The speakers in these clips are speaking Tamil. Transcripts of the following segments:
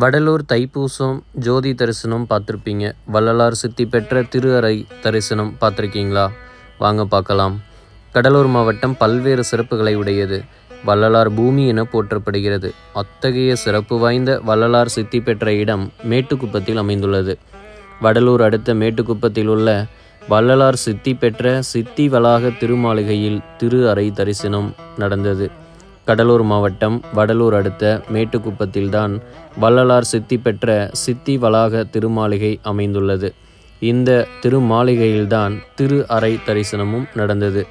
வடலூர் தைப்பூசம் ஜோதி தரிசனம் பார்த்துருப்பீங்க. வள்ளலார் சித்தி பெற்ற திரு அறை தரிசனம் பார்த்துருக்கீங்களா? வாங்க பார்க்கலாம். கடலூர் மாவட்டம் பல்வேறு சிறப்புகளை உடையது. வள்ளலார் பூமி என போற்றப்படுகிறது. அத்தகைய சிறப்பு வாய்ந்த வள்ளலார் சித்தி பெற்ற இடம் மேட்டுக்குப்பத்தில் அமைந்துள்ளது. வடலூர் அடுத்த மேட்டுக்குப்பத்தில் உள்ள வள்ளலார் சித்தி பெற்ற சித்தி வளாக திருமாளிகையில் திரு அறை தரிசனம் நடந்தது. கடலூர் மாவட்டம் வடலூர் அடுத்த மேட்டுக்குப்பத்தில்தான் வள்ளலார் சித்தி பெற்ற சித்தி வளாக திருமாளிகை அமைந்துள்ளது. இந்த திருமாளிகையில்தான் திரு அறை தரிசனமும் நடந்தது.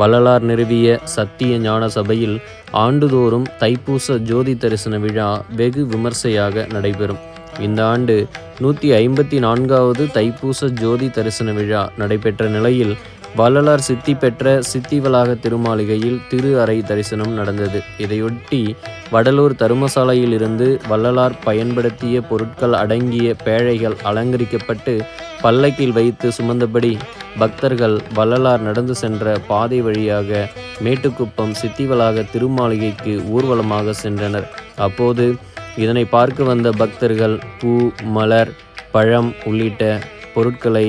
வள்ளலார் நிறுவிய சத்திய ஞான சபையில் ஆண்டுதோறும் தைப்பூச ஜோதி தரிசன விழா வெகு விமர்சையாக நடைபெறும். இந்த ஆண்டு நூற்றி ஐம்பத்தி நான்காவது தைப்பூச ஜோதி தரிசன விழா நடைபெற்ற நிலையில் வள்ளலார் சித்தி பெற்ற சித்தி வளாக திருமாளிகையில் திரு அறை தரிசனம் நடந்தது. இதையொட்டி வடலூர் தருமசாலையில் இருந்து வள்ளலார் பயன்படுத்திய பொருட்கள் அடங்கிய பேழைகள் அலங்கரிக்கப்பட்டு பல்லக்கில் வைத்து சுமந்தபடி பக்தர்கள் வள்ளலார் நடந்து சென்ற பாதை வழியாக மேட்டுக்குப்பம் சித்திவளாக திருமாளிகைக்கு ஊர்வலமாக சென்றனர். அப்போது இதனை பார்க்க வந்த பக்தர்கள் பூ மலர் பழம் உள்ளிட்ட பொருட்களை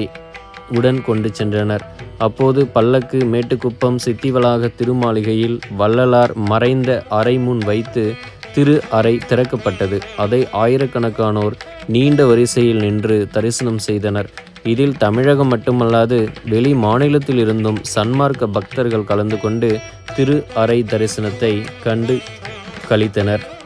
உடன் கொண்டு சென்றனர். அப்போது பல்லக்கு மேட்டுக்குப்பம் சித்திவளாக திருமாளிகையில் வள்ளலார் மறைந்த அறை முன் வைத்து திரு அறை திறக்கப்பட்டது. அதை ஆயிரக்கணக்கானோர் நீண்ட வரிசையில் நின்று தரிசனம் செய்தனர். இதில் தமிழகம் மட்டுமல்லாது வெளி மாநிலத்தில் இருந்தும் சன்மார்க்க பக்தர்கள் கலந்து கொண்டு திரு அறை தரிசனத்தை கண்டு கழித்தனர்